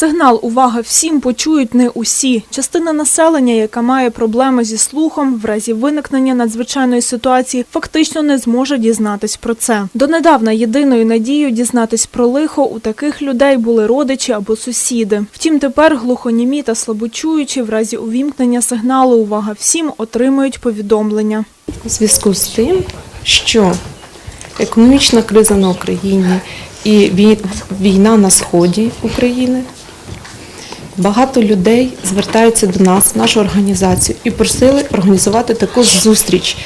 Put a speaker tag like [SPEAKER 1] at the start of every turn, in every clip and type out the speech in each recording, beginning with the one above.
[SPEAKER 1] Сигнал Увага всім почують не усі. Частина населення, яка має проблеми зі слухом, в разі виникнення надзвичайної ситуації, фактично не зможе дізнатись про це. Донедавна єдиною надією дізнатись про лихо у таких людей були родичі або сусіди. Втім, тепер глухонімі та слабочуючі в разі увімкнення сигналу Увага всім отримують повідомлення.
[SPEAKER 2] У зв'язку з тим, що економічна криза на Україні і вій- війна на сході України, багато людей звертаються до нас, нашу організацію, і просили організувати таку зустріч,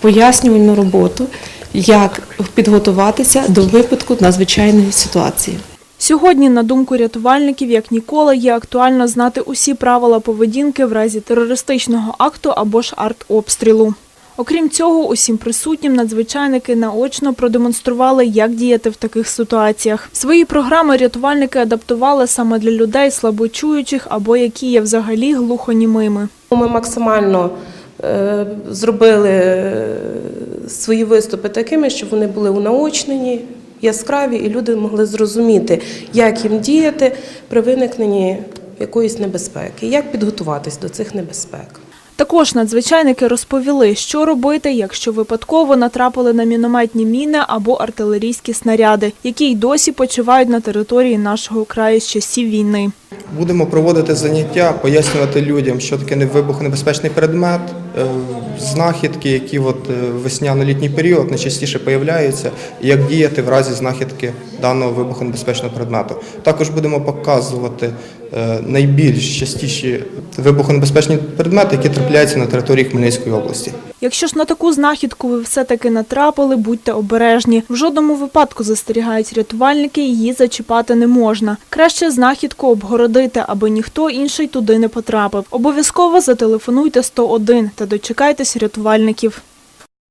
[SPEAKER 2] пояснювальну роботу, як підготуватися до випадку надзвичайної ситуації.
[SPEAKER 1] Сьогодні, на думку рятувальників, як ніколи, є актуально знати усі правила поведінки в разі терористичного акту або ж артобстрілу. Окрім цього, усім присутнім надзвичайники наочно продемонстрували, як діяти в таких ситуаціях. Свої програми рятувальники адаптували саме для людей слабочуючих або які є взагалі глухонімими.
[SPEAKER 3] Ми максимально е, зробили е, свої виступи такими, щоб вони були унаочнені, яскраві, і люди могли зрозуміти, як їм діяти при виникненні якоїсь небезпеки, як підготуватись до цих небезпек.
[SPEAKER 1] Також надзвичайники розповіли, що робити, якщо випадково натрапили на мінометні міни або артилерійські снаряди, які й досі почувають на території нашого краю з часів війни.
[SPEAKER 4] Будемо проводити заняття, пояснювати людям, що таке вибухонебезпечний предмет, знахідки, які от е, весняно-літній період найчастіше появляються, і як діяти в разі знахідки даного вибухонебезпечного предмету. Також будемо показувати е, найбільш частіші вибухонебезпечні предмети, які трапляються на території Хмельницької області.
[SPEAKER 1] Якщо ж на таку знахідку ви все-таки натрапили, будьте обережні. В жодному випадку застерігають рятувальники, її зачіпати не можна. Краще знахідку обгородити, аби ніхто інший туди не потрапив. Обов'язково зателефонуйте 101 та дочекайтесь рятувальників.